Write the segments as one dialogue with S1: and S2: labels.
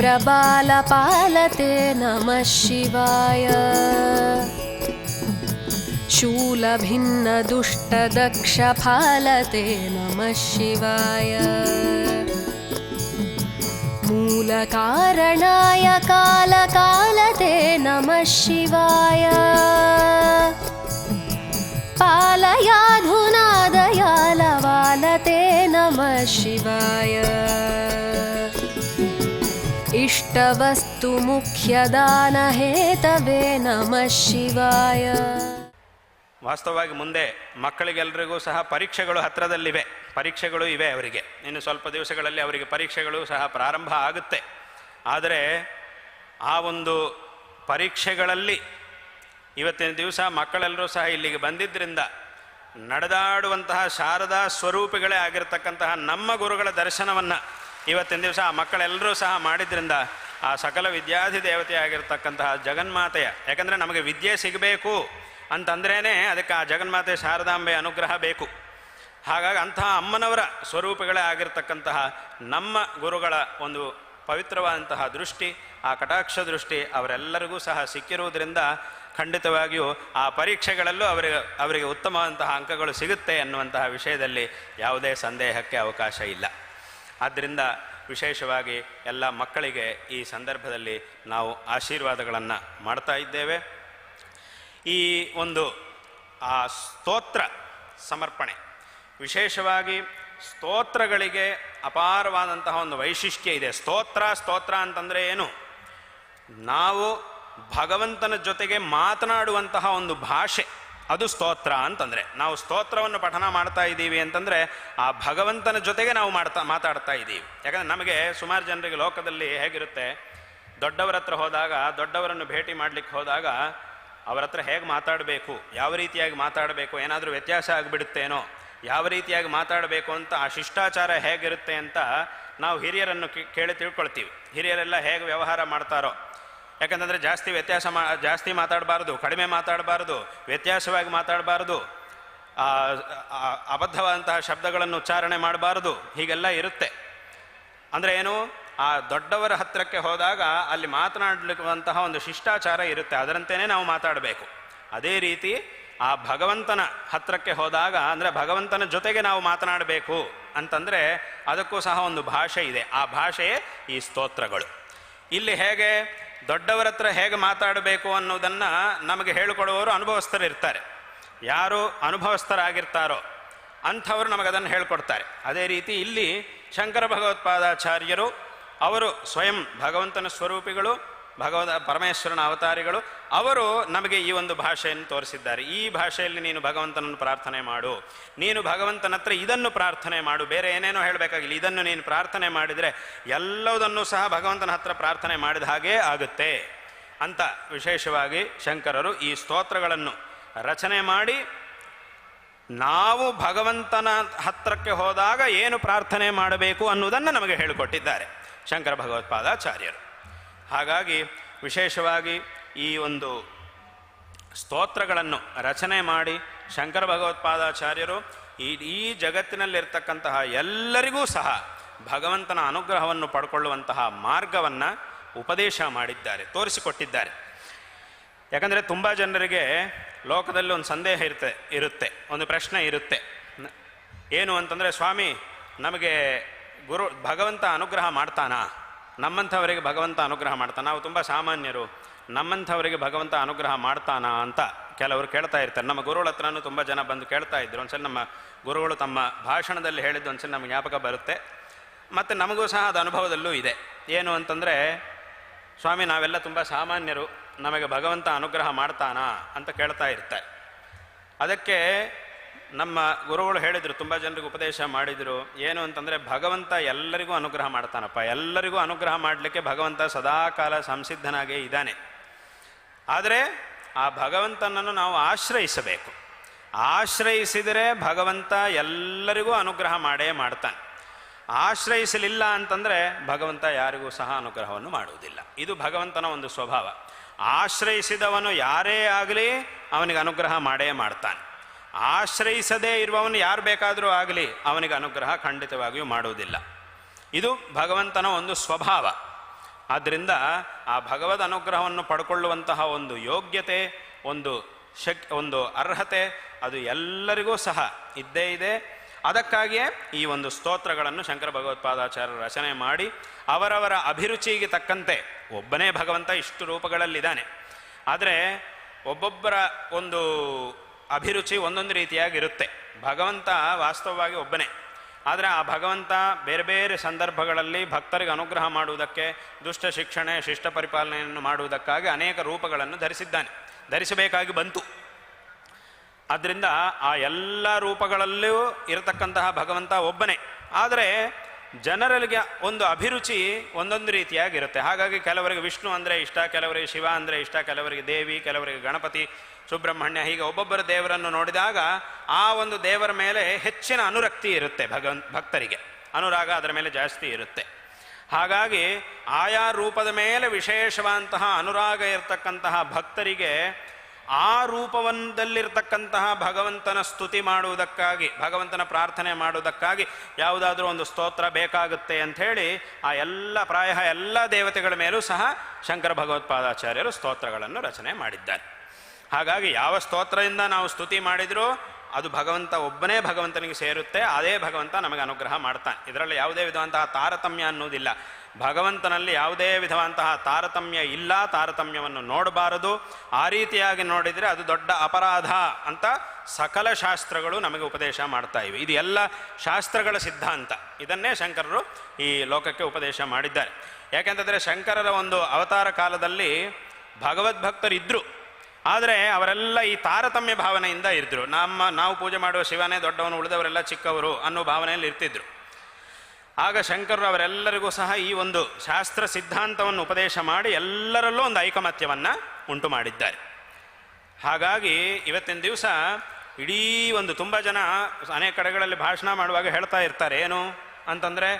S1: प्रबालपालते नमः शिवाय। शूलभिन्नदुष्टदक्षफालते नमः शिवाय। मूलकारणाय कालकालते नमः शिवाय। पालयाधुना दयालवालते नमः शिवाय ಇಷ್ಟ ಇಷ್ಟವಸ್ತು ಮುಖ್ಯದಾನ ಹೇತವೇ ನಮಃ ಶಿವಾಯ.
S2: ವಾಸ್ತವವಾಗಿ ಮುಂದೆ ಮಕ್ಕಳಿಗೆಲ್ಲರಿಗೂ ಸಹ ಪರೀಕ್ಷೆಗಳು ಹತ್ತಿರದಲ್ಲಿವೆ ಪರೀಕ್ಷೆಗಳು ಇವೆ ಅವರಿಗೆ. ಇನ್ನು ಸ್ವಲ್ಪ ದಿವಸಗಳಲ್ಲಿ ಅವರಿಗೆ ಪರೀಕ್ಷೆಗಳು ಸಹ ಪ್ರಾರಂಭ ಆಗುತ್ತೆ. ಆದರೆ ಆ ಒಂದು ಪರೀಕ್ಷೆಗಳಲ್ಲಿ ಇವತ್ತಿನ ದಿವಸ ಮಕ್ಕಳೆಲ್ಲರೂ ಸಹ ಇಲ್ಲಿಗೆ ಬಂದಿದ್ದರಿಂದ ನಡೆದಾಡುವಂತಹ ಶಾರದಾ ಸ್ವರೂಪಿಗಳೇ ಆಗಿರತಕ್ಕಂತಹ ನಮ್ಮ ಗುರುಗಳ ದರ್ಶನವನ್ನು ಇವತ್ತಿನ ದಿವಸ ಆ ಮಕ್ಕಳೆಲ್ಲರೂ ಸಹ ಮಾಡಿದ್ರಿಂದ ಆ ಸಕಲ ವಿದ್ಯಾಧಿ ದೇವತೆ ಆಗಿರ್ತಕ್ಕಂತಹ ಜಗನ್ಮಾತೆಯ, ಯಾಕಂದರೆ ನಮಗೆ ವಿದ್ಯೆ ಸಿಗಬೇಕು ಅಂತಂದ್ರೇ ಅದಕ್ಕೆ ಆ ಜಗನ್ಮಾತೆ ಶಾರದಾಂಬೆ ಅನುಗ್ರಹ ಬೇಕು. ಹಾಗಾಗಿ ಅಂತಹ ಅಮ್ಮನವರ ಸ್ವರೂಪಗಳೇ ಆಗಿರ್ತಕ್ಕಂತಹ ನಮ್ಮ ಗುರುಗಳ ಒಂದು ಪವಿತ್ರವಾದಂತಹ ದೃಷ್ಟಿ, ಆ ಕಟಾಕ್ಷ ದೃಷ್ಟಿ ಅವರೆಲ್ಲರಿಗೂ ಸಹ ಸಿಕ್ಕಿರುವುದರಿಂದ ಖಂಡಿತವಾಗಿಯೂ ಆ ಪರೀಕ್ಷೆಗಳಲ್ಲೂ ಅವರಿಗೆ ಅವರಿಗೆ ಉತ್ತಮವಾದಂತಹ ಅಂಕಗಳು ಸಿಗುತ್ತೆ ಅನ್ನುವಂತಹ ವಿಷಯದಲ್ಲಿ ಯಾವುದೇ ಸಂದೇಹಕ್ಕೆ ಅವಕಾಶ ಇಲ್ಲ. ಆದ್ದರಿಂದ ವಿಶೇಷವಾಗಿ ಎಲ್ಲ ಮಕ್ಕಳಿಗೆ ಈ ಸಂದರ್ಭದಲ್ಲಿ ನಾವು ಆಶೀರ್ವಾದಗಳನ್ನು ಮಾಡ್ತಾ ಇದ್ದೇವೆ. ಈ ಒಂದು, ಆ ಸ್ತೋತ್ರ ಸಮರ್ಪಣೆ, ವಿಶೇಷವಾಗಿ ಸ್ತೋತ್ರಗಳಿಗೆ ಅಪಾರವಾದಂತಹ ಒಂದು ವೈಶಿಷ್ಟ್ಯ ಇದೆ. ಸ್ತೋತ್ರ ಸ್ತೋತ್ರ ಅಂತಂದರೆ ಏನು? ನಾವು ಭಗವಂತನ ಜೊತೆಗೆ ಮಾತನಾಡುವಂತಹ ಒಂದು ಭಾಷೆ. ಅದು ಸ್ತೋತ್ರ ಅಂತಂದರೆ. ನಾವು ಸ್ತೋತ್ರವನ್ನು ಪಠನ ಮಾಡ್ತಾ ಇದ್ದೀವಿ ಅಂತಂದರೆ ಆ ಭಗವಂತನ ಜೊತೆಗೆ ನಾವು ಮಾಡ್ತಾ, ಮಾತಾಡ್ತಾ ಇದ್ದೀವಿ. ಯಾಕಂದರೆ ನಮಗೆ ಸುಮಾರು ಜನರಿಗೆ ಲೋಕದಲ್ಲಿ ಹೇಗಿರುತ್ತೆ, ದೊಡ್ಡವರ ಹತ್ರ ಹೋದಾಗ, ದೊಡ್ಡವರನ್ನು ಭೇಟಿ ಮಾಡಲಿಕ್ಕೆ ಹೋದಾಗ ಅವರ ಹತ್ರ ಹೇಗೆ ಮಾತಾಡಬೇಕು, ಯಾವ ರೀತಿಯಾಗಿ ಮಾತಾಡಬೇಕು, ಏನಾದರೂ ವ್ಯತ್ಯಾಸ ಆಗಿಬಿಡುತ್ತೇನೋ, ಯಾವ ರೀತಿಯಾಗಿ ಮಾತಾಡಬೇಕು ಅಂತ ಆ ಶಿಷ್ಟಾಚಾರ ಹೇಗಿರುತ್ತೆ ಅಂತ ನಾವು ಹಿರಿಯರನ್ನು ಕೇಳಿ ತಿಳ್ಕೊಳ್ತೀವಿ. ಹಿರಿಯರೆಲ್ಲ ಹೇಗೆ ವ್ಯವಹಾರ ಮಾಡ್ತಾರೋ ಯಾಕಂತಂದರೆ ಜಾಸ್ತಿ ವ್ಯತ್ಯಾಸ ಮಾ, ಜಾಸ್ತಿ ಮಾತಾಡಬಾರ್ದು, ಕಡಿಮೆ ಮಾತಾಡಬಾರ್ದು, ವ್ಯತ್ಯಾಸವಾಗಿ ಮಾತಾಡಬಾರ್ದು ಅಬದ್ಧವಾದಂತಹ ಶಬ್ದಗಳನ್ನು ಉಚ್ಚಾರಣೆ ಮಾಡಬಾರ್ದು, ಹೀಗೆಲ್ಲ ಇರುತ್ತೆ. ಅಂದರೆ ಏನು? ಆ ದೊಡ್ಡವರ ಹತ್ತಿರಕ್ಕೆ ಹೋದಾಗ ಅಲ್ಲಿ ಮಾತನಾಡಲಿಕ್ಕುವಂತಹ ಒಂದು ಶಿಷ್ಟಾಚಾರ ಇರುತ್ತೆ, ಅದರಂತೆಯೇ ನಾವು ಮಾತಾಡಬೇಕು. ಅದೇ ರೀತಿ ಆ ಭಗವಂತನ ಹತ್ತಿರಕ್ಕೆ ಹೋದಾಗ, ಅಂದರೆ ಭಗವಂತನ ಜೊತೆಗೆ ನಾವು ಮಾತನಾಡಬೇಕು ಅಂತಂದರೆ ಅದಕ್ಕೂ ಸಹ ಒಂದು ಭಾಷೆ ಇದೆ. ಆ ಭಾಷೆಯೇ ಈ ಸ್ತೋತ್ರಗಳು. ಇಲ್ಲಿ ಹೇಗೆ? ದೊಡ್ಡವರ ಹತ್ರ ಹೇಗೆ ಮಾತಾಡಬೇಕು ಅನ್ನೋದನ್ನು ನಮಗೆ ಹೇಳಿಕೊಡುವವರು ಅನುಭವಸ್ಥರಿರ್ತಾರೆ. ಯಾರು ಅನುಭವಸ್ಥರಾಗಿರ್ತಾರೋ ಅಂಥವರು ನಮಗದನ್ನು ಹೇಳ್ಕೊಡ್ತಾರೆ. ಅದೇ ರೀತಿ ಇಲ್ಲಿ ಶಂಕರ ಭಗವತ್ಪಾದಾಚಾರ್ಯರು ಅವರು ಸ್ವಯಂ ಭಗವಂತನ ಸ್ವರೂಪಿಗಳು ಭಗವದ ಪರಮೇಶ್ವರನ ಅವತಾರಿಗಳು, ಅವರು ನಮಗೆ ಈ ಒಂದು ಭಾಷೆಯನ್ನು ತೋರಿಸಿದ್ದಾರೆ. ಈ ಭಾಷೆಯಲ್ಲಿ ನೀನು ಭಗವಂತನನ್ನು ಪ್ರಾರ್ಥನೆ ಮಾಡು. ನೀನು ಭಗವಂತನ ಹತ್ರ ಇದನ್ನು ಪ್ರಾರ್ಥನೆ ಮಾಡು. ಬೇರೆ ಏನೇನೋ ಹೇಳಬೇಕಾಗಿಲ್ಲ. ಇದನ್ನು ನೀನು ಪ್ರಾರ್ಥನೆ ಮಾಡಿದರೆ ಎಲ್ಲದನ್ನೂ ಸಹ ಭಗವಂತನ ಹತ್ರ ಪ್ರಾರ್ಥನೆ ಮಾಡಿದ ಹಾಗೆ ಆಗುತ್ತೆ ಅಂತ ವಿಶೇಷವಾಗಿ ಶಂಕರರು ಈ ಸ್ತೋತ್ರಗಳನ್ನು ರಚನೆ ಮಾಡಿ, ನಾವು ಭಗವಂತನ ಹತ್ರಕ್ಕೆ ಹೋದಾಗ ಏನು ಪ್ರಾರ್ಥನೆ ಮಾಡಬೇಕು ಅನ್ನುವುದನ್ನು ನಮಗೆ ಹೇಳಿಕೊಟ್ಟಿದ್ದಾರೆ ಶಂಕರ ಭಗವತ್ಪಾದಾಚಾರ್ಯರು. ಹಾಗಾಗಿ ವಿಶೇಷವಾಗಿ ಈ ಒಂದು ಸ್ತೋತ್ರಗಳನ್ನು ರಚನೆ ಮಾಡಿ ಶಂಕರ ಭಗವತ್ಪಾದಾಚಾರ್ಯರು ಇಡೀ ಜಗತ್ತಿನಲ್ಲಿರ್ತಕ್ಕಂತಹ ಎಲ್ಲರಿಗೂ ಸಹ ಭಗವಂತನ ಅನುಗ್ರಹವನ್ನು ಪಡ್ಕೊಳ್ಳುವಂತಹ ಮಾರ್ಗವನ್ನು ಉಪದೇಶ ಮಾಡಿದ್ದಾರೆ, ತೋರಿಸಿಕೊಟ್ಟಿದ್ದಾರೆ. ಯಾಕಂದರೆ ತುಂಬ ಜನರಿಗೆ ಲೋಕದಲ್ಲಿ ಒಂದು ಸಂದೇಹ ಇರುತ್ತೆ ಇರುತ್ತೆ, ಒಂದು ಪ್ರಶ್ನೆ ಇರುತ್ತೆ. ಏನು ಅಂತಂದರೆ, ಸ್ವಾಮಿ, ನಮಗೆ ಗುರು, ಭಗವಂತ ಅನುಗ್ರಹ ಮಾಡ್ತಾನಾ? ನಮ್ಮಂಥವರಿಗೆ ಭಗವಂತ ಅನುಗ್ರಹ ಮಾಡ್ತಾನೆ. ನಾವು ತುಂಬ ಸಾಮಾನ್ಯರು. ನಮ್ಮಂಥವರಿಗೆ ಭಗವಂತ ಅನುಗ್ರಹ ಮಾಡ್ತಾನಾ ಅಂತ ಕೆಲವರು ಕೇಳ್ತಾ ಇರ್ತಾರೆ. ನಮ್ಮ ಗುರುಗಳ ಹತ್ರನೂ ತುಂಬ ಜನ ಬಂದು ಕೇಳ್ತಾ ಇದ್ರು. ಒಂದ್ಸಲ ನಮ್ಮ ಗುರುಗಳು ತಮ್ಮ ಭಾಷಣದಲ್ಲಿ ಹೇಳಿದ್ದು ಒಂದ್ಸಲ ನಮಗೆ ಜ್ಞಾಪಕ ಬರುತ್ತೆ. ಮತ್ತು ನಮಗೂ ಸಹ ಅದು ಅನುಭವದಲ್ಲೂ ಇದೆ. ಏನು ಅಂತಂದರೆ, ಸ್ವಾಮಿ, ನಾವೆಲ್ಲ ತುಂಬ ಸಾಮಾನ್ಯರು. ನಮಗೆ ಭಗವಂತ ಅನುಗ್ರಹ ಮಾಡ್ತಾನಾ ಅಂತ ಕೇಳ್ತಾ ಇರ್ತಾರೆ. ಅದಕ್ಕೆ ನಮ್ಮ ಗುರುಗಳು ಹೇಳಿದರು, ತುಂಬ ಜನರಿಗೆ ಉಪದೇಶ ಮಾಡಿದರು. ಏನು ಅಂತಂದರೆ, ಭಗವಂತ ಎಲ್ಲರಿಗೂ ಅನುಗ್ರಹ ಮಾಡ್ತಾನಪ್ಪ. ಎಲ್ಲರಿಗೂ ಅನುಗ್ರಹ ಮಾಡಲಿಕ್ಕೆ ಭಗವಂತ ಸದಾಕಾಲ ಸಂಸಿದ್ಧನಾಗೇ ಇದ್ದಾನೆ. ಆದರೆ, ಆ ಭಗವಂತನನ್ನು ನಾವು ಆಶ್ರಯಿಸಬೇಕು. ಆಶ್ರಯಿಸಿದರೆ ಭಗವಂತ ಎಲ್ಲರಿಗೂ ಅನುಗ್ರಹ ಮಾಡೇ ಮಾಡ್ತಾನೆ. ಆಶ್ರಯಿಸಲಿಲ್ಲ ಅಂತಂದರೆ, ಭಗವಂತ ಯಾರಿಗೂ ಸಹ ಅನುಗ್ರಹವನ್ನು ಮಾಡುವುದಿಲ್ಲ. ಇದು ಭಗವಂತನ ಒಂದು ಸ್ವಭಾವ. ಆಶ್ರಯಿಸಿದವನು ಯಾರೇ ಆಗಲಿ, ಅವನಿಗೆ ಅನುಗ್ರಹ ಮಾಡೇ ಮಾಡ್ತಾನೆ. ಆಶ್ರಯಿಸದೇ ಇರುವವನು ಯಾರು ಬೇಕಾದರೂ ಆಗಲಿ ಅವನಿಗೆ ಅನುಗ್ರಹ ಖಂಡಿತವಾಗಿಯೂ ಮಾಡುವುದಿಲ್ಲ. ಇದು ಭಗವಂತನ ಒಂದು ಸ್ವಭಾವ. ಆದ್ದರಿಂದ ಆ ಭಗವದ್ ಅನುಗ್ರಹವನ್ನು ಪಡ್ಕೊಳ್ಳುವಂತಹ ಒಂದು ಯೋಗ್ಯತೆ, ಒಂದು ಶಕ್, ಒಂದು ಅರ್ಹತೆ ಅದು ಎಲ್ಲರಿಗೂ ಸಹ ಇದ್ದೇ ಇದೆ. ಅದಕ್ಕಾಗಿಯೇ ಈ ಒಂದು ಸ್ತೋತ್ರಗಳನ್ನು ಶಂಕರ ಭಗವತ್ಪಾದಾಚಾರ್ಯರು ರಚನೆ ಮಾಡಿ ಅವರವರ ಅಭಿರುಚಿಗೆ ತಕ್ಕಂತೆ ಒಬ್ಬನೇ ಭಗವಂತ ಇಷ್ಟು ರೂಪಗಳಲ್ಲಿದ್ದಾನೆ. ಆದರೆ ಒಬ್ಬೊಬ್ಬರ ಒಂದು ಅಭಿರುಚಿ ಒಂದೊಂದು ರೀತಿಯಾಗಿರುತ್ತೆ. ಭಗವಂತ ವಾಸ್ತವವಾಗಿ ಒಬ್ಬನೇ. ಆದರೆ ಆ ಭಗವಂತ ಬೇರೆ ಬೇರೆ ಸಂದರ್ಭಗಳಲ್ಲಿ ಭಕ್ತರಿಗೆ ಅನುಗ್ರಹ ಮಾಡುವುದಕ್ಕೆ, ದುಷ್ಟ ಶಿಕ್ಷಣೆ, ಶಿಷ್ಟ ಪರಿಪಾಲನೆಯನ್ನು ಮಾಡುವುದಕ್ಕಾಗಿ ಅನೇಕ ರೂಪಗಳನ್ನು ಧರಿಸಿದ್ದಾನೆ. ಧರಿಸಬೇಕಾಗಿ ಬಂತು. ಆದ್ದರಿಂದ ಆ ಎಲ್ಲ ರೂಪಗಳಲ್ಲೂ ಇರತಕ್ಕಂತಹ ಭಗವಂತ ಒಬ್ಬನೇ. ಆದರೆ ಜನರಲ್ಲಿಗೆ ಒಂದು ಅಭಿರುಚಿ ಒಂದೊಂದು ರೀತಿಯಾಗಿರುತ್ತೆ. ಹಾಗಾಗಿ ಕೆಲವರಿಗೆ ವಿಷ್ಣು ಅಂದರೆ ಇಷ್ಟ, ಕೆಲವರಿಗೆ ಶಿವ ಅಂದರೆ ಇಷ್ಟ, ಕೆಲವರಿಗೆ ದೇವಿ, ಕೆಲವರಿಗೆ ಗಣಪತಿ ಸುಬ್ರಹ್ಮಣ್ಯ ಹೀಗೆ ಒಬ್ಬೊಬ್ಬರ ದೇವರನ್ನು ನೋಡಿದಾಗ ಆ ಒಂದು ದೇವರ ಮೇಲೆ ಹೆಚ್ಚಿನ ಅನುರಕ್ತಿ ಇರುತ್ತೆ ಭಗವನ್ ಭಕ್ತರಿಗೆ. ಅನುರಾಗ ಅದರ ಮೇಲೆ ಜಾಸ್ತಿ ಇರುತ್ತೆ. ಹಾಗಾಗಿ ಆಯಾ ರೂಪದ ಮೇಲೆ ವಿಶೇಷವಾದಂತಹ ಅನುರಾಗ ಇರತಕ್ಕಂತಹ ಭಕ್ತರಿಗೆ ಆ ರೂಪವೊಂದಲ್ಲಿರ್ತಕ್ಕಂತಹ ಭಗವಂತನ ಸ್ತುತಿ ಮಾಡುವುದಕ್ಕಾಗಿ, ಭಗವಂತನ ಪ್ರಾರ್ಥನೆ ಮಾಡುವುದಕ್ಕಾಗಿ ಯಾವುದಾದ್ರೂ ಒಂದು ಸ್ತೋತ್ರ ಬೇಕಾಗುತ್ತೆ ಅಂಥೇಳಿ ಆ ಎಲ್ಲ ಪ್ರಾಯ ಎಲ್ಲ ದೇವತೆಗಳ ಮೇಲೂ ಸಹ ಶಂಕರ ಭಗವತ್ಪಾದಾಚಾರ್ಯರು ಸ್ತೋತ್ರಗಳನ್ನು ರಚನೆ ಮಾಡಿದ್ದಾರೆ. ಹಾಗಾಗಿ ಯಾವ ಸ್ತೋತ್ರದಿಂದ ನಾವು ಸ್ತುತಿ ಮಾಡಿದರೂ ಅದು ಭಗವಂತ ಒಬ್ಬನೇ ಭಗವಂತನಿಗೆ ಸೇರುತ್ತೆ, ಅದೇ ಭಗವಂತ ನಮಗೆ ಅನುಗ್ರಹ ಮಾಡ್ತಾನೆ. ಇದರಲ್ಲಿ ಯಾವುದೇ ವಿಧವಂತಹ ತಾರತಮ್ಯ ಅನ್ನೋದಿಲ್ಲ. ಭಗವಂತನಲ್ಲಿ ಯಾವುದೇ ವಿಧವಂತಹ ತಾರತಮ್ಯ ಇಲ್ಲ, ತಾರತಮ್ಯವನ್ನು ನೋಡಬಾರದು. ಆ ರೀತಿಯಾಗಿ ನೋಡಿದರೆ ಅದು ದೊಡ್ಡ ಅಪರಾಧ ಅಂತ ಸಕಲ ಶಾಸ್ತ್ರಗಳು ನಮಗೆ ಉಪದೇಶ ಮಾಡ್ತಾ ಇವೆ. ಇದು ಎಲ್ಲ ಶಾಸ್ತ್ರಗಳ ಸಿದ್ಧಾಂತ. ಇದನ್ನೇ ಶಂಕರರು ಈ ಲೋಕಕ್ಕೆ ಉಪದೇಶ ಮಾಡಿದ್ದಾರೆ. ಯಾಕೆಂತಂದರೆ ಶಂಕರರ ಒಂದು ಅವತಾರ ಕಾಲದಲ್ಲಿ ಭಗವದ್ಭಕ್ತರಿದ್ದರು ಆದರೆ ಅವರೆಲ್ಲ ಈ ತಾರತಮ್ಯ ಭಾವನೆಯಿಂದ ಇದ್ದರು ನಮ್ಮ ನಾವು ಪೂಜೆ ಮಾಡುವ ಶಿವನೇ ದೊಡ್ಡವನು, ಉಳಿದವರೆಲ್ಲ ಚಿಕ್ಕವರು ಅನ್ನೋ ಭಾವನೆಯಲ್ಲಿ ಇರ್ತಿದ್ರು. ಆಗ ಶಂಕರರು ಅವರೆಲ್ಲರಿಗೂ ಸಹ ಈ ಒಂದು ಶಾಸ್ತ್ರ ಸಿದ್ಧಾಂತವನ್ನು ಉಪದೇಶ ಮಾಡಿ ಎಲ್ಲರಲ್ಲೂ ಒಂದು ಐಕಮತ್ಯವನ್ನು ಉಂಟು ಮಾಡಿದ್ದಾರೆ. ಹಾಗಾಗಿ ಇವತ್ತಿನ ದಿವಸ ಇಡೀ ಒಂದು ತುಂಬ ಜನ ಅನೇಕ ಕಡೆಗಳಲ್ಲಿ ಭಾಷಣ ಮಾಡುವಾಗ ಹೇಳ್ತಾ ಇರ್ತಾರೆ, ಏನು ಅಂತಂದರೆ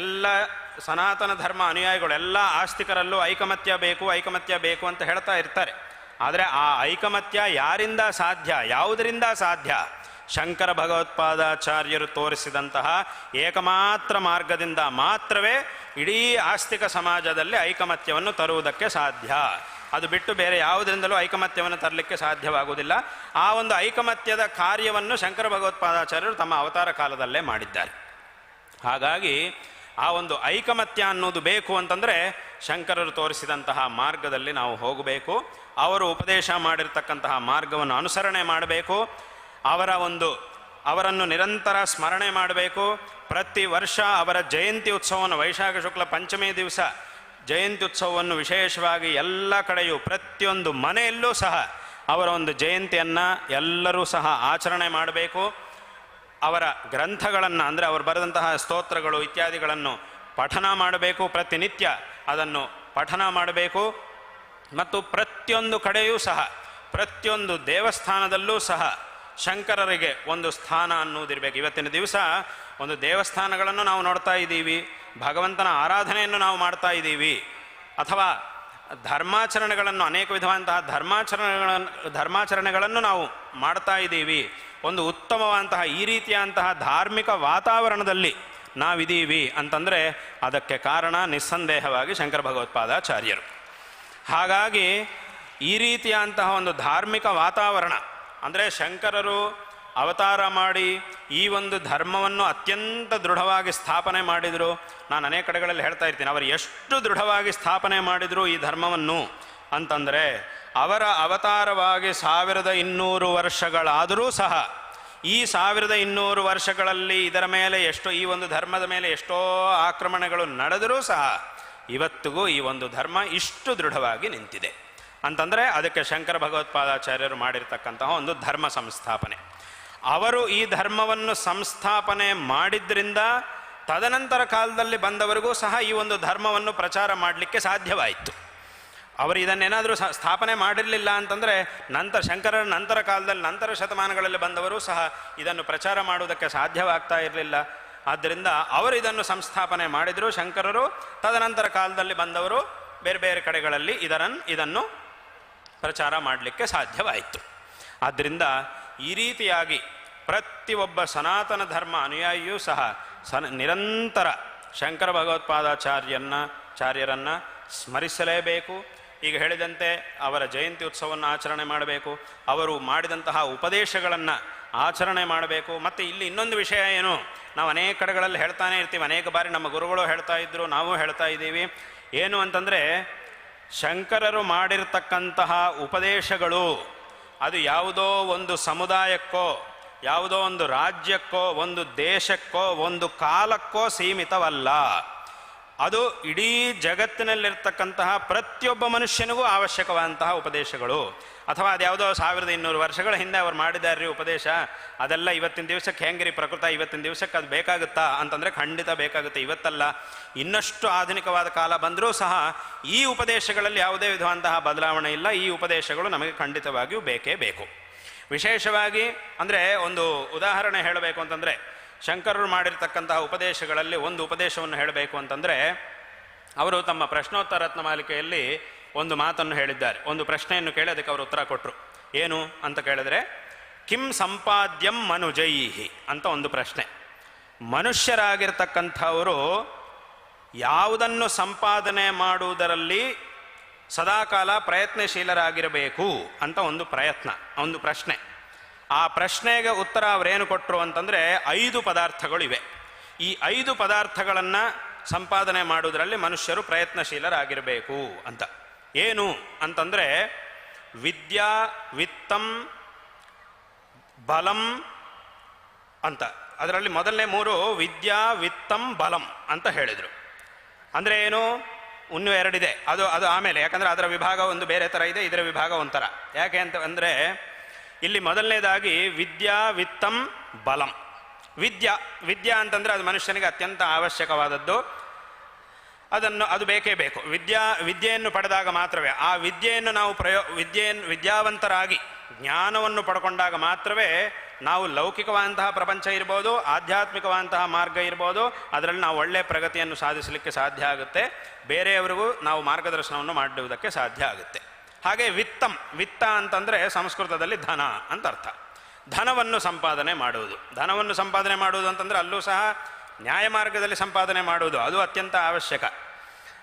S2: ಎಲ್ಲ ಸನಾತನ ಧರ್ಮ ಅನುಯಾಯಿಗಳು, ಎಲ್ಲ ಆಸ್ತಿಕರಲ್ಲೂ ಐಕಮತ್ಯ ಬೇಕು ಐಕಮತ್ಯ ಬೇಕು ಅಂತ ಹೇಳ್ತಾ ಇರ್ತಾರೆ. ಆದರೆ ಆ ಐಕಮತ್ಯ ಯಾರಿಂದ ಸಾಧ್ಯ, ಯಾವುದರಿಂದ ಸಾಧ್ಯ? ಶಂಕರ ಭಗವತ್ಪಾದಾಚಾರ್ಯರು ತೋರಿಸಿದಂತಹ ಏಕಮಾತ್ರ ಮಾರ್ಗದಿಂದ ಮಾತ್ರವೇ ಇಡೀ ಆಸ್ತಿಕ ಸಮಾಜದಲ್ಲಿ ಐಕಮತ್ಯವನ್ನು ತರುವುದಕ್ಕೆ ಸಾಧ್ಯ. ಅದು ಬಿಟ್ಟು ಬೇರೆ ಯಾವುದರಿಂದಲೂ ಐಕಮತ್ಯವನ್ನು ತರಲಿಕ್ಕೆ ಸಾಧ್ಯವಾಗುವುದಿಲ್ಲ. ಆ ಒಂದು ಐಕಮತ್ಯದ ಕಾರ್ಯವನ್ನು ಶಂಕರ ಭಗವತ್ಪಾದಾಚಾರ್ಯರು ತಮ್ಮ ಅವತಾರ ಕಾಲದಲ್ಲೇ ಮಾಡಿದ್ದಾರೆ. ಹಾಗಾಗಿ ಆ ಒಂದು ಐಕಮತ್ಯ ಅನ್ನೋದು ಬೇಕು ಅಂತಂದರೆ ಶಂಕರರು ತೋರಿಸಿದಂತಹ ಮಾರ್ಗದಲ್ಲಿ ನಾವು ಹೋಗಬೇಕು. ಅವರು ಉಪದೇಶ ಮಾಡಿರ್ತಕ್ಕಂತಹ ಮಾರ್ಗವನ್ನು ಅನುಸರಣೆ ಮಾಡಬೇಕು. ಅವರ ಒಂದು, ಅವರನ್ನು ನಿರಂತರ ಸ್ಮರಣೆ ಮಾಡಬೇಕು. ಪ್ರತಿ ವರ್ಷ ಅವರ ಜಯಂತಿ ಉತ್ಸವವನ್ನು, ವೈಶಾಖ ಶುಕ್ಲ ಪಂಚಮಿ ದಿವಸ ಜಯಂತಿ ಉತ್ಸವವನ್ನು ವಿಶೇಷವಾಗಿ ಎಲ್ಲ ಕಡೆಯೂ ಪ್ರತಿಯೊಂದು ಮನೆಯಲ್ಲೂ ಸಹ ಅವರ ಒಂದು ಜಯಂತಿಯನ್ನು ಎಲ್ಲರೂ ಸಹ ಆಚರಣೆ ಮಾಡಬೇಕು. ಅವರ ಗ್ರಂಥಗಳನ್ನು, ಅಂದರೆ ಅವರು ಬರೆದಂತಹ ಸ್ತೋತ್ರಗಳು ಇತ್ಯಾದಿಗಳನ್ನು ಪಠನ ಮಾಡಬೇಕು. ಪ್ರತಿನಿತ್ಯ ಅದನ್ನು ಪಠನ ಮಾಡಬೇಕು. ಮತ್ತು ಪ್ರತಿಯೊಂದು ಕಡೆಯೂ ಸಹ, ಪ್ರತಿಯೊಂದು ದೇವಸ್ಥಾನದಲ್ಲೂ ಸಹ ಶಂಕರರಿಗೆ ಒಂದು ಸ್ಥಾನ ಅನ್ನುವುದಿರಬೇಕು. ಇವತ್ತಿನ ದಿವಸ ಒಂದು ದೇವಸ್ಥಾನಗಳನ್ನು ನಾವು ನೋಡ್ತಾ ಇದ್ದೀವಿ, ಭಗವಂತನ ಆರಾಧನೆಯನ್ನು ನಾವು ಮಾಡ್ತಾ ಇದ್ದೀವಿ. ಅಥವಾ ಧರ್ಮಾಚರಣೆಗಳನ್ನು, ಅನೇಕ ವಿಧವಾದಂತಹ ಧರ್ಮಾಚರಣೆಗಳನ್ನು ಧರ್ಮಾಚರಣೆಗಳನ್ನು ನಾವು ಮಾಡ್ತಾ ಇದ್ದೀವಿ. ಒಂದು ಉತ್ತಮವಾದಂತಹ, ಈ ರೀತಿಯಾದಂತಹ ಧಾರ್ಮಿಕ ವಾತಾವರಣದಲ್ಲಿ ನಾವಿದ್ದೀವಿ ಅಂತಂದರೆ ಅದಕ್ಕೆ ಕಾರಣ ನಿಸ್ಸಂದೇಹವಾಗಿ ಶಂಕರ ಭಗವತ್ಪಾದಾಚಾರ್ಯರು. ಹಾಗಾಗಿ ಈ ರೀತಿಯಾದಂತಹ ಒಂದು ಧಾರ್ಮಿಕ ವಾತಾವರಣ, ಅಂದರೆ ಶಂಕರರು ಅವತಾರ ಮಾಡಿ ಈ ಒಂದು ಧರ್ಮವನ್ನು ಅತ್ಯಂತ ದೃಢವಾಗಿ ಸ್ಥಾಪನೆ ಮಾಡಿದರು. ನಾನು ಅನೇಕ ಕಡೆಗಳಲ್ಲಿ ಹೇಳ್ತಾ ಇರ್ತೀನಿ, ಅವರು ಎಷ್ಟು ದೃಢವಾಗಿ ಸ್ಥಾಪನೆ ಮಾಡಿದರು ಈ ಧರ್ಮವನ್ನು ಅಂತಂದರೆ ಅವರ ಅವತಾರವಾಗಿ ಸಾವಿರದ ಇನ್ನೂರು ವರ್ಷಗಳಾದರೂ ಸಹ ಈ ಸಾವಿರದ ಇನ್ನೂರು ವರ್ಷಗಳಲ್ಲಿ ಇದರ ಮೇಲೆ ಎಷ್ಟೋ, ಈ ಒಂದು ಧರ್ಮದ ಮೇಲೆ ಎಷ್ಟೋ ಆಕ್ರಮಣಗಳು ನಡೆದರೂ ಸಹ ಇವತ್ತಿಗೂ ಈ ಒಂದು ಧರ್ಮ ಇಷ್ಟು ದೃಢವಾಗಿ ನಿಂತಿದೆ. ಅಂತಂದರೆ ಅದಕ್ಕೆ ಶಂಕರ ಭಗವತ್ಪಾದಾಚಾರ್ಯರು ಮಾಡಿರ್ತಕ್ಕಂತಹ ಒಂದು ಧರ್ಮ ಸಂಸ್ಥಾಪನೆ. ಅವರು ಈ ಧರ್ಮವನ್ನು ಸಂಸ್ಥಾಪನೆ ಮಾಡಿದ್ರಿಂದ ತದನಂತರ ಕಾಲದಲ್ಲಿ ಬಂದವರಿಗೂ ಸಹ ಈ ಒಂದು ಧರ್ಮವನ್ನು ಪ್ರಚಾರ ಮಾಡಲಿಕ್ಕೆ ಸಾಧ್ಯವಾಯಿತು. ಅವರು ಇದನ್ನೇನಾದರೂ ಸ್ಥಾಪನೆ ಮಾಡಿರಲಿಲ್ಲ ಅಂತಂದರೆ ನಂತರ ಶಂಕರರ ನಂತರ ಕಾಲದಲ್ಲಿ ನಂತರ ಶತಮಾನಗಳಲ್ಲಿ ಬಂದವರು ಸಹ ಇದನ್ನು ಪ್ರಚಾರ ಮಾಡುವುದಕ್ಕೆ ಸಾಧ್ಯವಾಗ್ತಾ ಇರಲಿಲ್ಲ. ಆದ್ದರಿಂದ ಅವರು ಇದನ್ನು ಸಂಸ್ಥಾಪನೆ ಮಾಡಿದರು ಶಂಕರರು, ತದನಂತರ ಕಾಲದಲ್ಲಿ ಬಂದವರು ಬೇರೆ ಬೇರೆ ಕಡೆಗಳಲ್ಲಿ ಇದರನ್ನು ಇದನ್ನು ಪ್ರಚಾರ ಮಾಡಲಿಕ್ಕೆ ಸಾಧ್ಯವಾಯಿತು. ಆದ್ದರಿಂದ ಈ ರೀತಿಯಾಗಿ ಪ್ರತಿಯೊಬ್ಬ ಸನಾತನ ಧರ್ಮ ಅನುಯಾಯಿಯೂ ಸಹ ಸನ ನಿರಂತರ ಶಂಕರ ಭಗವತ್ಪಾದಾಚಾರ್ಯನ್ನ ಚಾರ್ಯರನ್ನು ಸ್ಮರಿಸಲೇಬೇಕು. ಈಗ ಹೇಳಿದಂತೆ ಅವರ ಜಯಂತಿ ಉತ್ಸವವನ್ನು ಆಚರಣೆ ಮಾಡಬೇಕು. ಅವರು ಮಾಡಿದಂತಹ ಉಪದೇಶಗಳನ್ನು ಆಚರಣೆ ಮಾಡಬೇಕು. ಮತ್ತು ಇಲ್ಲಿ ಇನ್ನೊಂದು ವಿಷಯ ಏನು? ನಾವು ಅನೇಕ ಕಡೆಗಳಲ್ಲಿ ಹೇಳ್ತಾನೆ ಇರ್ತೀವಿ. ಅನೇಕ ಬಾರಿ ನಮ್ಮ ಗುರುಗಳು ಹೇಳ್ತಾ ಇದ್ದರು ನಾವು ಹೇಳ್ತಾ ಇದ್ದೀವಿ. ಏನು ಅಂತಂದರೆ, ಶಂಕರರು ಮಾಡಿರ್ತಕ್ಕಂತಹ ಉಪದೇಶಗಳು, ಅದು ಯಾವುದೋ ಒಂದು ಸಮುದಾಯಕ್ಕೋ, ಯಾವುದೋ ಒಂದು ರಾಜ್ಯಕ್ಕೋ, ಒಂದು ದೇಶಕ್ಕೋ, ಒಂದು ಕಾಲಕ್ಕೋ ಸೀಮಿತವಲ್ಲ. ಅದು ಇಡೀ ಜಗತ್ತಿನಲ್ಲಿರ್ತಕ್ಕಂತಹ ಪ್ರತಿಯೊಬ್ಬ ಮನುಷ್ಯನಿಗೂ ಅವಶ್ಯಕವಾದಂತಹ ಉಪದೇಶಗಳು. ಅಥವಾ ಅದ್ಯಾವುದೋ ಸಾವಿರದ ಇನ್ನೂರು ವರ್ಷಗಳ ಹಿಂದೆ ಅವ್ರು ಮಾಡಿದಾರ್ರಿ ಉಪದೇಶ, ಅದೆಲ್ಲ ಇವತ್ತಿನ ದಿವಸಕ್ಕೆ ಹೆಂಗ್ರಿ ಪ್ರಕೃತ, ಇವತ್ತಿನ ದಿವಸಕ್ಕೆ ಅದು ಬೇಕಾಗುತ್ತಾ ಅಂತಂದರೆ ಖಂಡಿತ ಬೇಕಾಗುತ್ತೆ, ಇವತ್ತಲ್ಲ. ಇನ್ನಷ್ಟು ಆಧುನಿಕವಾದ ಕಾಲ ಬಂದರೂ ಸಹ ಈ ಉಪದೇಶಗಳಲ್ಲಿ ಯಾವುದೇ ವಿಧವಾದಂತಹ ಬದಲಾವಣೆ ಇಲ್ಲ, ಈ ಉಪದೇಶಗಳು ನಮಗೆ ಖಂಡಿತವಾಗಿಯೂ ಬೇಕೇ ಬೇಕು. ವಿಶೇಷವಾಗಿ ಅಂದರೆ ಒಂದು ಉದಾಹರಣೆ ಹೇಳಬೇಕು ಅಂತಂದರೆ ಶಂಕರರು ಮಾಡಿರ್ತಕ್ಕಂತಹ ಉಪದೇಶಗಳಲ್ಲಿ ಒಂದು ಉಪದೇಶವನ್ನು ಹೇಳಬೇಕು ಅಂತಂದರೆ, ಅವರು ತಮ್ಮ ಪ್ರಶ್ನೋತ್ತರ ರತ್ನ ಮಾಲಿಕೆಯಲ್ಲಿ ಒಂದು ಮಾತನ್ನು ಹೇಳಿದ್ದಾರೆ. ಒಂದು ಪ್ರಶ್ನೆಯನ್ನು ಕೇಳಿ ಅದಕ್ಕೆ ಅವರು ಉತ್ತರ ಕೊಟ್ಟರು ಏನು ಅಂತ ಕೇಳಿದ್ರೆ, ಕಿಂ ಸಂಪಾದ್ಯಂ ಮನುಜೈಹಿ ಅಂತ ಒಂದು ಪ್ರಶ್ನೆ. ಮನುಷ್ಯರಾಗಿರ್ತಕ್ಕಂಥವರು ಯಾವುದನ್ನು ಸಂಪಾದನೆ ಮಾಡುವುದರಲ್ಲಿ ಸದಾಕಾಲ ಪ್ರಯತ್ನಶೀಲರಾಗಿರಬೇಕು ಅಂತ ಒಂದು ಪ್ರಯತ್ನ, ಒಂದು ಪ್ರಶ್ನೆ. ಆ ಪ್ರಶ್ನೆಗೆ ಉತ್ತರ ಅವರೇನು ಕೊಟ್ಟರು ಅಂತಂದರೆ ಐದು ಪದಾರ್ಥಗಳಿವೆ. ಈ ಐದು ಪದಾರ್ಥಗಳನ್ನು ಸಂಪಾದನೆ ಮಾಡುವುದರಲ್ಲಿ ಮನುಷ್ಯರು ಪ್ರಯತ್ನಶೀಲರಾಗಿರಬೇಕು ಅಂತ. ಏನು ಅಂತಂದರೆ ವಿದ್ಯಾ, ವಿತ್ತಂ, ಬಲಂ ಅಂತ. ಅದರಲ್ಲಿ ಮೊದಲನೇ ಮೂರು ವಿದ್ಯಾ, ವಿತ್ತಂ, ಬಲಂ ಅಂತ ಹೇಳಿದರು. ಅಂದರೆ ಏನು? ಇನ್ನೂ ಎರಡಿದೆ ಅದು ಅದು ಆಮೇಲೆ. ಯಾಕಂದರೆ ಅದರ ವಿಭಾಗ ಒಂದು ಬೇರೆ ಥರ ಇದೆ, ಇದರ ವಿಭಾಗ ಒಂಥರ. ಯಾಕೆ ಅಂತ ಅಂದರೆ ಇಲ್ಲಿ ಮೊದಲನೇದಾಗಿ ವಿದ್ಯಾ ವಿತ್ತಂ ಬಲಂ. ವಿದ್ಯಾ ವಿದ್ಯಾ ಅಂತಂದರೆ ಅದು ಮನುಷ್ಯನಿಗೆ ಅತ್ಯಂತ ಅವಶ್ಯಕವಾದದ್ದು. ಅದನ್ನು, ಅದು ಬೇಕೇ ಬೇಕು. ವಿದ್ಯಾ, ವಿದ್ಯೆಯನ್ನು ಪಡೆದಾಗ ಮಾತ್ರವೇ. ಆ ವಿದ್ಯೆಯನ್ನು ನಾವು ಪ್ರಯೋ ವಿದ್ಯೆಯನ್ನು ವಿದ್ಯಾವಂತರಾಗಿ, ಜ್ಞಾನವನ್ನು ಪಡ್ಕೊಂಡಾಗ ಮಾತ್ರವೇ ನಾವು ಲೌಕಿಕವಾದಂತಹ ಪ್ರಪಂಚ ಇರ್ಬೋದು, ಆಧ್ಯಾತ್ಮಿಕವಾದಂತಹ ಮಾರ್ಗ ಇರ್ಬೋದು, ಅದರಲ್ಲಿ ನಾವು ಒಳ್ಳೆಯ ಪ್ರಗತಿಯನ್ನು ಸಾಧಿಸಲಿಕ್ಕೆ ಸಾಧ್ಯ ಆಗುತ್ತೆ. ಬೇರೆಯವರಿಗೂ ನಾವು ಮಾರ್ಗದರ್ಶನವನ್ನು ಮಾಡುವುದಕ್ಕೆ ಸಾಧ್ಯ ಆಗುತ್ತೆ. ಹಾಗೆ ವಿತ್ತಂ, ವಿತ್ತ ಅಂತಂದರೆ ಸಂಸ್ಕೃತದಲ್ಲಿ ಧನ ಅಂತ ಅರ್ಥ. ಧನವನ್ನು ಸಂಪಾದನೆ ಮಾಡುವುದು. ಧನವನ್ನು ಸಂಪಾದನೆ ಮಾಡುವುದು ಅಂತಂದರೆ ಅಲ್ಲೂ ಸಹ ನ್ಯಾಯ ಮಾರ್ಗದಲ್ಲಿ ಸಂಪಾದನೆ ಮಾಡುವುದು. ಅದು ಅತ್ಯಂತ ಅವಶ್ಯಕ.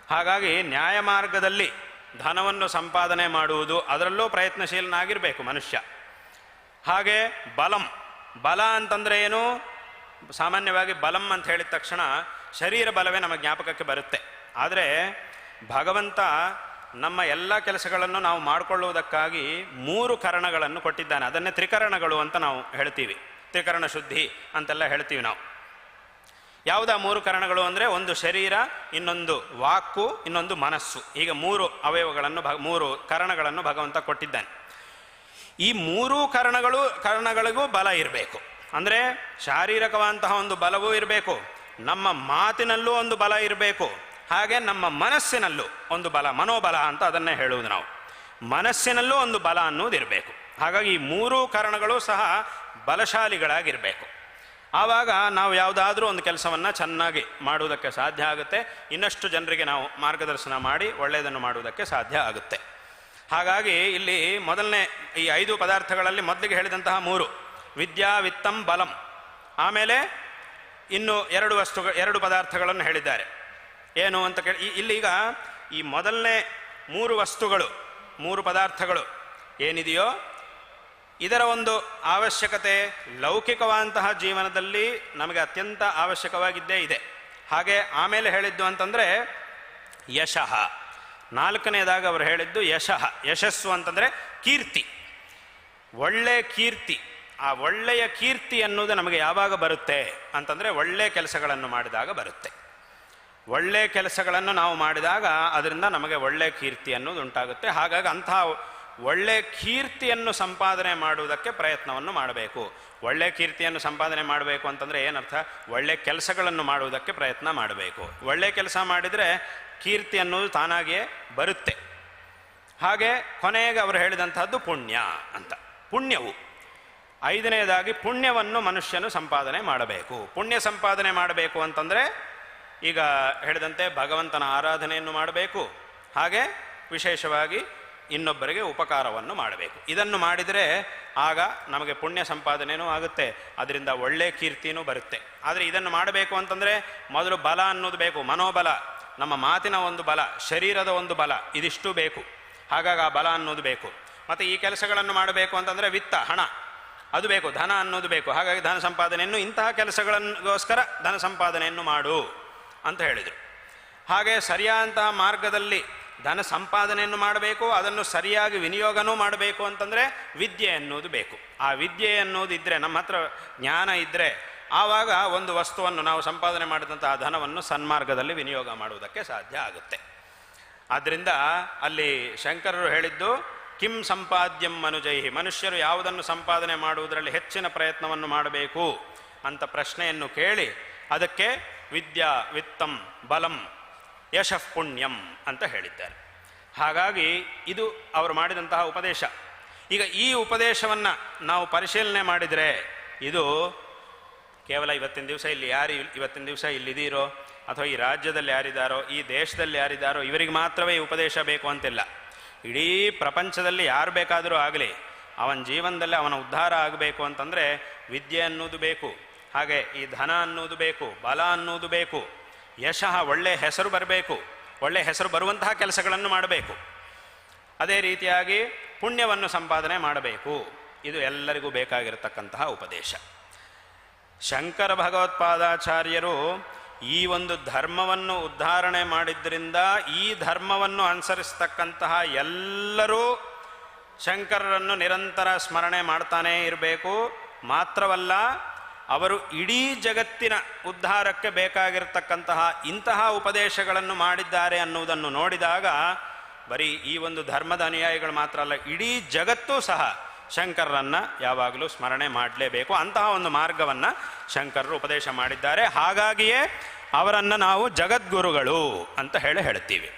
S2: ಹಾಗಾಗಿ ನ್ಯಾಯ ಮಾರ್ಗದಲ್ಲಿ ಧನವನ್ನು ಸಂಪಾದನೆ ಮಾಡುವುದು ಅದರಲ್ಲೂ ಪ್ರಯತ್ನಶೀಲನಾಗಿರಬೇಕು ಮನುಷ್ಯ. ಹಾಗೆ ಬಲಂ, ಬಲ ಅಂತಂದರೆ ಏನು? ಸಾಮಾನ್ಯವಾಗಿ ಬಲಂ ಅಂತ ಹೇಳಿದ ತಕ್ಷಣ ಶರೀರ ಬಲವೇ ನಮ್ಮ ಜ್ಞಾಪಕಕ್ಕೆ ಬರುತ್ತೆ. ಆದರೆ ಭಗವಂತ ನಮ್ಮ ಎಲ್ಲ ಕೆಲಸಗಳನ್ನು ನಾವು ಮಾಡಿಕೊಳ್ಳುವುದಕ್ಕಾಗಿ ಮೂರು ಕರಣಗಳನ್ನು ಕೊಟ್ಟಿದ್ದಾನೆ. ಅದನ್ನೇ ತ್ರಿಕರಣಗಳು ಅಂತ ನಾವು ಹೇಳ್ತೀವಿ. ತ್ರಿಕರಣ ಶುದ್ಧಿ ಅಂತೆಲ್ಲ ಹೇಳ್ತೀವಿ ನಾವು. ಯಾವುದಾ ಮೂರು ಕರಣಗಳು ಅಂದರೆ ಒಂದು ಶರೀರ, ಇನ್ನೊಂದು ವಾಕು ಇನ್ನೊಂದು ಮನಸ್ಸು. ಈಗ ಮೂರು ಅವಯವಗಳನ್ನು ಮೂರು ಕರಣಗಳನ್ನು ಭಗವಂತ ಕೊಟ್ಟಿದ್ದಾನೆ. ಈ ಮೂರೂ ಕರಣಗಳು, ಕರಣಗಳಿಗೂ ಬಲ ಇರಬೇಕು. ಅಂದರೆ ಶಾರೀರಿಕವಾದಂತಹ ಒಂದು ಬಲವೂ ಇರಬೇಕು. ನಮ್ಮ ಮಾತಿನಲ್ಲೂ ಒಂದು ಬಲ ಇರಬೇಕು. ಹಾಗೆ ನಮ್ಮ ಮನಸ್ಸಿನಲ್ಲೂ ಒಂದು ಬಲ, ಮನೋಬಲ ಅಂತ ಅದನ್ನೇ ಹೇಳುವುದು ನಾವು. ಮನಸ್ಸಿನಲ್ಲೂ ಒಂದು ಬಲ ಅನ್ನೋದಿರಬೇಕು ಹಾಗಾಗಿ ಈ ಮೂರೂ ಕಾರಣಗಳು ಸಹ ಬಲಶಾಲಿಗಳಾಗಿರಬೇಕು. ಆವಾಗ ನಾವು ಯಾವುದಾದ್ರೂ ಒಂದು ಕೆಲಸವನ್ನು ಚೆನ್ನಾಗಿ ಮಾಡುವುದಕ್ಕೆ ಸಾಧ್ಯ ಆಗುತ್ತೆ. ಇನ್ನಷ್ಟು ಜನರಿಗೆ ನಾವು ಮಾರ್ಗದರ್ಶನ ಮಾಡಿ ಒಳ್ಳೆಯದನ್ನು ಮಾಡುವುದಕ್ಕೆ ಸಾಧ್ಯ ಆಗುತ್ತೆ. ಹಾಗಾಗಿ ಇಲ್ಲಿ ಮೊದಲನೇ ಈ ಐದು ಪದಾರ್ಥಗಳಲ್ಲಿ ಮೊದಲಿಗೆ ಹೇಳಿದಂತಹ ಮೂರು, ವಿದ್ಯಾ, ವಿತ್ತಂ, ಬಲಂ. ಆಮೇಲೆ ಇನ್ನು ಎರಡು ವಸ್ತುಗಳು, ಎರಡು ಪದಾರ್ಥಗಳನ್ನು ಹೇಳಿದ್ದಾರೆ. ಏನು ಅಂತ ಕೇಳಿ ಇಲ್ಲಿ ಈಗ ಈ ಮೊದಲನೇ ಮೂರು ವಸ್ತುಗಳು, ಮೂರು ಪದಾರ್ಥಗಳು ಏನಿದೆಯೋ, ಇದರ ಒಂದು ಅವಶ್ಯಕತೆ ಲೌಕಿಕವಾದಂತಹ ಜೀವನದಲ್ಲಿ ನಮಗೆ ಅತ್ಯಂತ ಅವಶ್ಯಕವಾಗಿದ್ದೇ ಇದೆ. ಹಾಗೆ ಆಮೇಲೆ ಹೇಳಿದ್ದು ಅಂತಂದರೆ ಯಶಃ. ನಾಲ್ಕನೇದಾಗ ಅವರು ಹೇಳಿದ್ದು ಯಶಃ. ಯಶಸ್ಸು ಅಂತಂದರೆ ಕೀರ್ತಿ. ಒಳ್ಳೆ ಕೀರ್ತಿ. ಆ ಒಳ್ಳೆಯ ಕೀರ್ತಿ ಅನ್ನೋದು ನಮಗೆ ಯಾವಾಗ ಬರುತ್ತೆ ಅಂತಂದರೆ ಒಳ್ಳೆಯ ಕೆಲಸಗಳನ್ನು ಮಾಡಿದಾಗ ಬರುತ್ತೆ. ಒಳ್ಳೆಯ ಕೆಲಸಗಳನ್ನು ನಾವು ಮಾಡಿದಾಗ ಅದರಿಂದ ನಮಗೆ ಒಳ್ಳೆಯ ಕೀರ್ತಿ ಅನ್ನೋದು ಉಂಟಾಗುತ್ತೆ ಹಾಗಾಗಿ ಅಂತಹ ಒಳ್ಳೆ ಕೀರ್ತಿಯನ್ನು ಸಂಪಾದನೆ ಮಾಡುವುದಕ್ಕೆ ಪ್ರಯತ್ನವನ್ನು ಮಾಡಬೇಕು. ಒಳ್ಳೆ ಕೀರ್ತಿಯನ್ನು ಸಂಪಾದನೆ ಮಾಡಬೇಕು ಅಂತಂದರೆ ಏನರ್ಥ? ಒಳ್ಳೆ ಕೆಲಸಗಳನ್ನು ಮಾಡುವುದಕ್ಕೆ ಪ್ರಯತ್ನ ಮಾಡಬೇಕು. ಒಳ್ಳೆ ಕೆಲಸ ಮಾಡಿದರೆ ಕೀರ್ತಿ ಅನ್ನೋದು ತಾನಾಗಿಯೇ ಬರುತ್ತೆ. ಹಾಗೆ ಕೊನೆಗೆ ಅವರು ಹೇಳಿದಂತಹದ್ದು ಪುಣ್ಯ ಅಂತ. ಪುಣ್ಯವು. ಐದನೇದಾಗಿ ಪುಣ್ಯವನ್ನು ಮನುಷ್ಯನು ಸಂಪಾದನೆ ಮಾಡಬೇಕು. ಪುಣ್ಯ ಸಂಪಾದನೆ ಮಾಡಬೇಕು ಅಂತಂದರೆ ಈಗ ಹೇಳಿದಂತೆ ಭಗವಂತನ ಆರಾಧನೆಯನ್ನು ಮಾಡಬೇಕು. ಹಾಗೆ ವಿಶೇಷವಾಗಿ ಇನ್ನೊಬ್ಬರಿಗೆ ಉಪಕಾರವನ್ನು ಮಾಡಬೇಕು. ಇದನ್ನು ಮಾಡಿದರೆ ಆಗ ನಮಗೆ ಪುಣ್ಯ ಸಂಪಾದನೆಯೂ ಆಗುತ್ತೆ, ಅದರಿಂದ ಒಳ್ಳೆ ಕೀರ್ತಿನೂ ಬರುತ್ತೆ. ಆದರೆ ಇದನ್ನು ಮಾಡಬೇಕು ಅಂತಂದರೆ ಮೊದಲು ಬಲ ಅನ್ನೋದು ಬೇಕು, ಮನೋಬಲ, ನಮ್ಮ ಮಾತಿನ ಒಂದು ಬಲ, ಶರೀರದ ಒಂದು ಬಲ, ಇದಿಷ್ಟು ಬೇಕು. ಹಾಗಾಗಿ ಆ ಬಲ ಅನ್ನೋದು ಬೇಕು. ಮತ್ತು ಈ ಕೆಲಸಗಳನ್ನು ಮಾಡಬೇಕು ಅಂತಂದರೆ ವಿತ್ತ, ಹಣ, ಅದು ಬೇಕು, ಧನ ಅನ್ನೋದು ಬೇಕು. ಹಾಗಾಗಿ ಧನ ಸಂಪಾದನೆಯನ್ನು ಇಂತಹ ಕೆಲಸಗಳಿಗೋಸ್ಕರ ಧನ ಸಂಪಾದನೆಯನ್ನು ಮಾಡು. ಅಂತ ಹೇಳಿದರು. ಹಾಗೆ ಸರಿಯಾದಂತಹ ಮಾರ್ಗದಲ್ಲಿ ಧನ ಸಂಪಾದನೆಯನ್ನು ಮಾಡಬೇಕು, ಅದನ್ನು ಸರಿಯಾಗಿ ವಿನಿಯೋಗನೂ ಮಾಡಬೇಕು ಅಂತಂದರೆ ವಿದ್ಯೆ ಅನ್ನೋದು ಬೇಕು. ಆ ವಿದ್ಯೆ ಅನ್ನೋದು ಇದ್ದರೆ ನಮ್ಮ ಹತ್ರ ಜ್ಞಾನ ಇದ್ದರೆ ಆವಾಗ ಒಂದು ವಸ್ತುವನ್ನು ನಾವು ಸಂಪಾದನೆ ಮಾಡಿದಂಥ ಆ ಧನವನ್ನು ಸನ್ಮಾರ್ಗದಲ್ಲಿ ವಿನಿಯೋಗ ಮಾಡುವುದಕ್ಕೆ ಸಾಧ್ಯ ಆಗುತ್ತೆ. ಆದ್ದರಿಂದ ಅಲ್ಲಿ ಶಂಕರರು ಹೇಳಿದ್ದು, ಕಿಂ ಸಂಪಾದ್ಯಂ ಮನುಜೈಹಿ, ಮನುಷ್ಯರು ಯಾವುದನ್ನು ಸಂಪಾದನೆ ಮಾಡುವುದರಲ್ಲಿ ಹೆಚ್ಚಿನ ಪ್ರಯತ್ನವನ್ನು ಮಾಡಬೇಕು ಅಂತ ಪ್ರಶ್ನೆಯನ್ನು ಕೇಳಿ, ಅದಕ್ಕೆ ವಿದ್ಯಾ, ವಿತ್ತಂ, ಬಲಂ, ಯಶಃ ಪುಣ್ಯಂ ಅಂತ ಹೇಳಿದ್ದಾರೆ. ಹಾಗಾಗಿ ಇದು ಅವರು ಮಾಡಿದಂತಹ ಉಪದೇಶ. ಈಗ ಈ ಉಪದೇಶವನ್ನು ನಾವು ಪರಿಶೀಲನೆ ಮಾಡಿದರೆ ಇದು ಕೇವಲ ಇವತ್ತಿನ ದಿವಸ ಇಲ್ಲಿ ಯಾರು ಇವತ್ತಿನ ದಿವಸ ಇಲ್ಲಿದ್ದೀರೋ ಅಥವಾ ಈ ರಾಜ್ಯದಲ್ಲಿ ಯಾರಿದ್ದಾರೋ, ಈ ದೇಶದಲ್ಲಿ ಯಾರಿದ್ದಾರೋ ಇವರಿಗೆ ಮಾತ್ರವೇ ಈ ಉಪದೇಶ ಬೇಕು ಅಂತಿಲ್ಲ. ಇಡೀ ಪ್ರಪಂಚದಲ್ಲಿ ಯಾರು ಬೇಕಾದರೂ ಆಗಲಿ, ಅವನ ಜೀವನದಲ್ಲಿ ಅವನ ಉದ್ಧಾರ ಆಗಬೇಕು ಅಂತಂದರೆ ವಿದ್ಯೆ ಅನ್ನೋದು ಬೇಕು. ಹಾಗೆ ಈ ಧನ ಅನ್ನೋದು ಬೇಕು, ಬಲ ಅನ್ನೋದು ಬೇಕು, ಯಶಃ ಒಳ್ಳೆಯ ಹೆಸರು ಬರಬೇಕು ಒಳ್ಳೆಯ ಹೆಸರು ಬರುವಂತಹ ಕೆಲಸಗಳನ್ನು ಮಾಡಬೇಕು. ಅದೇ ರೀತಿಯಾಗಿ ಪುಣ್ಯವನ್ನು ಸಂಪಾದನೆ ಮಾಡಬೇಕು. ಇದು ಎಲ್ಲರಿಗೂ ಬೇಕಾಗಿರತಕ್ಕಂತಹ ಉಪದೇಶ. ಶಂಕರ ಭಗವತ್ಪಾದಾಚಾರ್ಯರು ಈ ಒಂದು ಧರ್ಮವನ್ನು ಉದ್ಧಾರಣೆ ಮಾಡಿದ್ದರಿಂದ ಈ ಧರ್ಮವನ್ನು ಅನುಸರಿಸ್ತಕ್ಕಂತಹ ಎಲ್ಲರೂ ಶಂಕರರನ್ನು ನಿರಂತರ ಸ್ಮರಣೆ ಮಾಡ್ತಾನೇ ಇರಬೇಕು. ಮಾತ್ರವಲ್ಲ ಅವರು ಇಡೀ ಜಗತ್ತಿನ ಉದ್ಧಾರಕ್ಕೆ ಬೇಕಾಗಿರತಕ್ಕಂತಹ ಇಂತಹ ಉಪದೇಶಗಳನ್ನು ಮಾಡಿದ್ದಾರೆ ಅನ್ನುವುದನ್ನು ನೋಡಿದಾಗ ಬರೀ ಈ ಒಂದು ಧರ್ಮದ ಅನುಯಾಯಿಗಳು ಮಾತ್ರ ಅಲ್ಲ, ಇಡೀ ಜಗತ್ತೂ ಸಹ ಶಂಕರರನ್ನು ಯಾವಾಗಲೂ ಸ್ಮರಣೆ ಮಾಡಲೇಬೇಕು. ಅಂತಹ ಒಂದು ಮಾರ್ಗವನ್ನು ಶಂಕರರು ಉಪದೇಶ ಮಾಡಿದ್ದಾರೆ. ಹಾಗಾಗಿಯೇ ಅವರನ್ನು ನಾವು ಜಗದ್ಗುರುಗಳು ಅಂತ ಹೇಳಿ ಹೇಳ್ತೀವಿ.